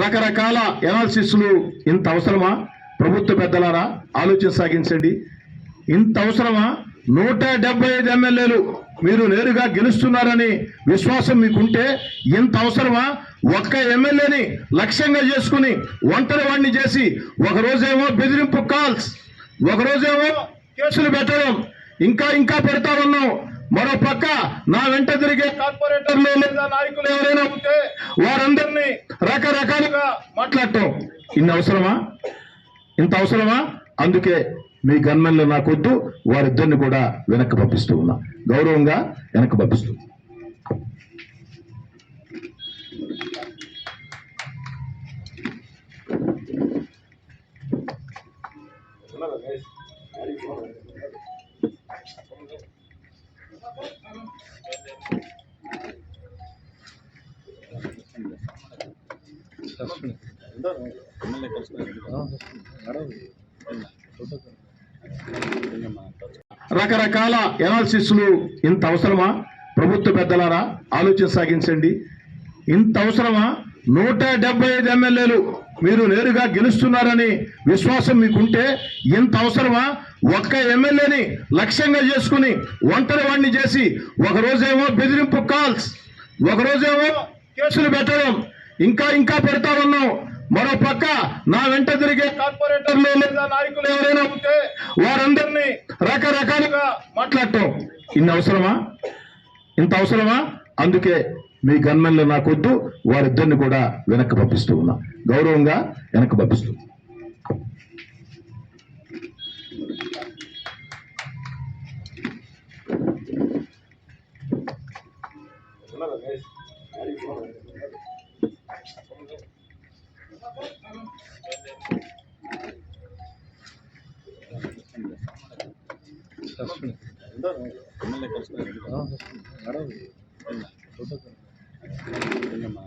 రకరకాల ఎనాలిసిస్లు ఇంత అవసరమా? ప్రభుత్వ పెద్దలారా ఆలోచన సాగించండి. ఇంత అవసరమా? నూట డెబ్బై ఐదు ఎమ్మెల్యేలు మీరు నేరుగా గెలుస్తున్నారని విశ్వాసం మీకుంటే ఇంత అవసరమా? ఒక్క ఎమ్మెల్యేని లక్ష్యంగా చేసుకుని ఒంటరి వాడిని చేసి ఒక రోజేమో బెదిరింపు కాల్స్ ఒక రోజేమో కేసులు పెట్టడం ఇంకా ఇంకా పెడతా ఉన్నాం. మరో పక్క నా వెంట తిరిగే కార్పొరేటర్లు లేదా నాయకులు ఎవరైనా ఉంటే వారందరినీ రకరకాలుగా మాట్లాడటం. ఇన్ని అవసరమా? ఇంత అవసరమా? అందుకే మీ గన్మెన్లు నాకొద్దు వారిద్దరిని కూడా వెనక్కి పంపిస్తూ ఉన్నా. గౌరవంగా వెనక్కి పంపిస్తూ. రకరకాల ఎనాలిసిస్లు ఇంత అవసరమా? ప్రభుత్వ పెద్దలారా ఆలోచన సాగించండి. ఇంత అవసరమా? నూట డెబ్బై ఐదు ఎమ్మెల్యేలు మీరు నేరుగా గెలుస్తున్నారని విశ్వాసం మీకుంటే ఇంత అవసరమా? ఒక్క ఎమ్మెల్యేని లక్ష్యంగా చేసుకుని ఒంటరి వాడిని చేసి ఒక రోజేమో బెదిరింపు కాల్స్ ఒకరోజేమో కేసులు పెట్టడం ఇంకా ఇంకా పెడతా ఉన్నాం. మరో పక్క నా వెంట తిరిగే కార్పొరేటర్లు లేదా నాయకులు ఎవరైనా ఉంటే వారందరినీ రకరకాలుగా మాట్లాడటం. ఇన్ని అవసరమా? ఇంత అవసరమా? అందుకే మీ గన్మెన్లు నాకొద్దు వారిద్దరిని కూడా వెనక్కి పంపిస్తూ ఉన్నా. గౌరవంగా వెనక్కి పంపిస్తూ. ఎమ్మెల్యే 现在你吗？